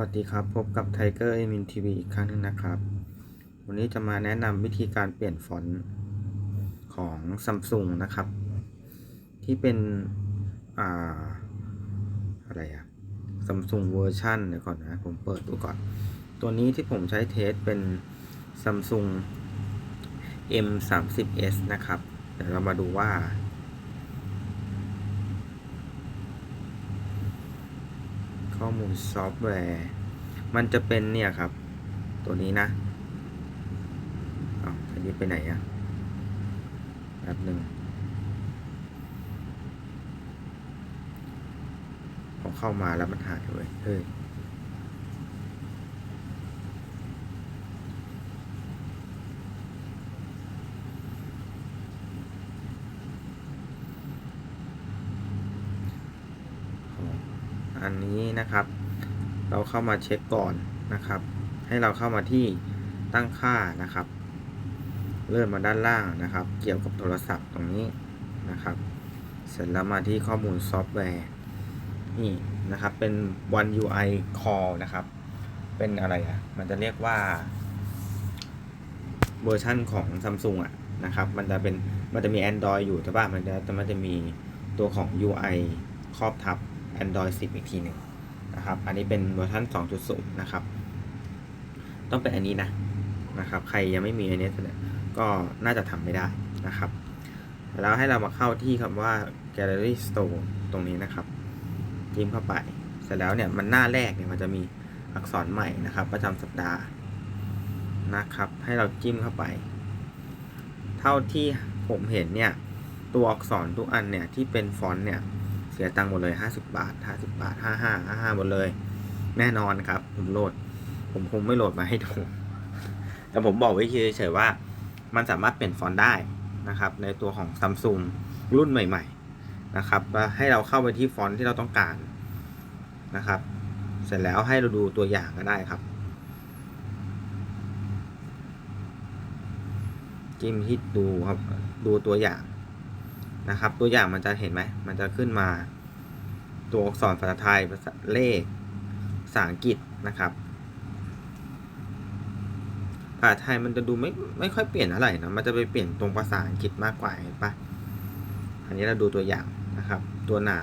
วัสดีครับพบกับ Tiger e m i n TV อีกครั้งหนึงนะครับ วันนี้จะมาแนะนำวิธีการเปลี่ยนฟอนต์ของ Samsung นะครับ ที่เป็นอ่าอะไรอะ Samsung เวอร์ชันเดี๋ยวก่อนนะ ผมเปิดดูก่อน ตัวนี้ที่ผมใช้เทสเป็น Samsung M 3 0 S นะครับ เดี๋ยวเรามาดูว่า ข้อมูลซอฟต์แวร์ มันจะเป็นเนี่ยครับ ตัวนี้นะอ้าวอันนี้ไปไหนอะแป๊บหนึ่งพอเข้ามาแล้วมันหายเว้ยเฮ้ย อันนี้นะครับ เราเข้ามาเช็คก่อนนะครับ ให้เราเข้ามาที่ตั้งค่านะครับ เลื่อนมาด้านล่างนะครับ เกี่ยวกับโทรศัพท์ตรงนี้นะครับ เสร็จแล้วมาที่ข้อมูลซอฟต์แวร์นี่นะครับเป็น One UI Call นะครับ เป็นอะไรอะ มันจะเรียกว่าเวอร์ชั่นของ Samsung อะนะครับ มันจะเป็น มันจะมี Android อยู่ใช่ป่ะมันจะมันจะมีตัวของ UI ครอบทับ Android 10 อีกทีหนึ่งนะครับ อันนี้เป็นเวอร์ชัน2.0 นะครับ ต้องเป็นอันนี้นะนะครับ ใครยังไม่มีอันนี้เนี่ยก็น่าจะทำไม่ได้นะครับ แล้วให้เรามาเข้าที่คำว่า Gallery Store ตรงนี้นะครับจิ้มเข้าไป เสร็จแล้วเนี่ยมันหน้าแรกเนี่ยมันจะมีอักษรใหม่นะครับ ประจำสัปดาห์นะครับ ให้เราจิ้มเข้าไป เท่าที่ผมเห็นเนี่ย ตัวอักษรทุกอันเนี่ยที่เป็นฟอนต์เนี่ย เสียตังค์หมดเลย 50 บาท 50 บาท 55 55หมดเลย แน่นอนครับ ผมโหลด ผมคงไม่โหลดมาให้ดู แต่ผมบอกไว้เฉยๆว่า มันสามารถเปลี่ยนฟอนต์ได้นะครับ ในตัวของ Samsung รุ่นใหม่ ๆ นะครับให้เราเข้าไปที่ฟอนต์ที่เราต้องการนะครับ เสร็จแล้วให้เราดูตัวอย่างก็ได้ครับจิ้มที่ดูครับ ดูตัวอย่าง นะครับ ตัวอย่างมันจะเห็นไหมมันจะขึ้นมา ตัวอักษรภาษาไทยภาษาเลขภาษาอังกฤษนะครับภาษาไทยมันจะดูไม่ไม่ค่อยเปลี่ยนเท่าไรนะมันจะไปเปลี่ยนตรงภาษาอังกฤษมากกว่าเห็นปะอันนี้เราดูตัวอย่างนะครับ ตัวหนา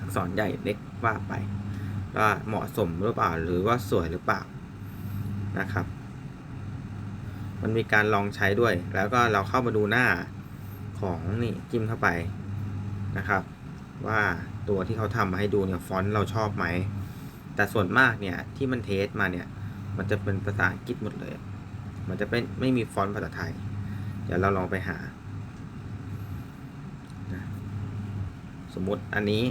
อักษรใหญ่เล็กว่าไปว่าเหมาะสมหรือเปล่าหรือว่าสวยหรือเปล่านะครับ มันมีการลองใช้ด้วย แล้วก็เราเข้ามาดูหน้า ของนี่จิ้มเข้าไปนะครับ ว่าตัวที่เขาทำมาให้ดูเนี่ยฟอนต์เราชอบไหม แต่ส่วนมากเนี่ยที่มันเทสมาเนี่ยมันจะเป็นภาษาอังกฤษหมดเลย มันจะเป็นไม่มีฟอนต์ภาษาไทย เดี๋ยวเราลองไปหานะสมมุติอันนี้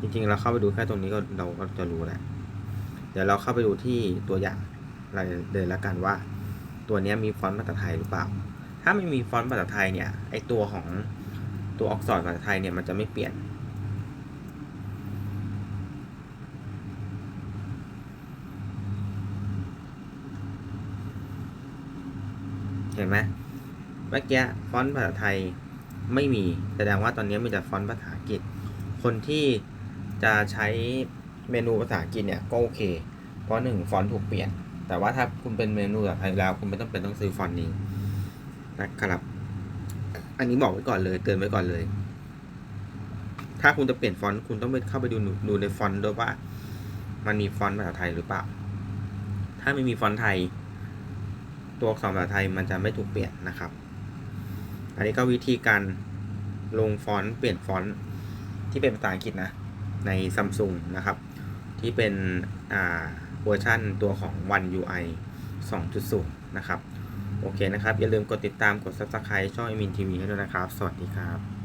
จริงๆเราเข้าไปดูแค่ตรงนี้ก็เราก็จะรู้แหล้วเดี๋ยวเราเข้าไปดูที่ตัวอย่างเลยละกันว่า ตัวนี้มีฟอนต์ภาษาไทยหรือเปล่า ถ้าไม่มีฟอนต์ภาษาไทยเนี่ย ไอตัวของตัวอักษรภาษาไทยเนี่ยมันจะไม่เปลี่ยน เห็นไหมเมื่อกี้ฟอนต์ภาษาไทยไม่มี แสดงว่าตอนนี้มีแต่ฟอนต์ภาษาอังกฤษ คนที่จะใช้เมนูภาษาอังกฤษเนี่ยก็โอเค เพราะหนึ่งฟอนต์ถูกเปลี่ยน แต่ว่าถ้าคุณเป็นเมนูภาษาไทยแล้ว คุณไม่ต้องเป็นต้องซื้อฟอนต์นี้ นะครับ อันนี้บอกไว้ก่อนเลย เตือนไว้ก่อนเลย ถ้าคุณจะเปลี่ยนฟอนต์คุณต้องไปเข้าไปดูดูในฟอนต์ด้วยว่า มันมีฟอนต์ภาษาไทยหรือเปล่า ถ้าไม่มีฟอนต์ไทย ตัวอักษรภาษาไทยมันจะไม่ถูกเปลี่ยนนะครับ อันนี้ก็วิธีการลงฟอนต์เปลี่ยนฟอนต์ที่เป็นภาษาอังกฤษนะ ใน Samsung นะครับ ที่เป็นเวอร์ชันตัวของ One UI 2.0 นะครับ โอเคนะครับ อย่าลืมกดติดตามกด Subscribe ช่อง Emin TV ให้ด้วยนะครับ สวัสดีครับ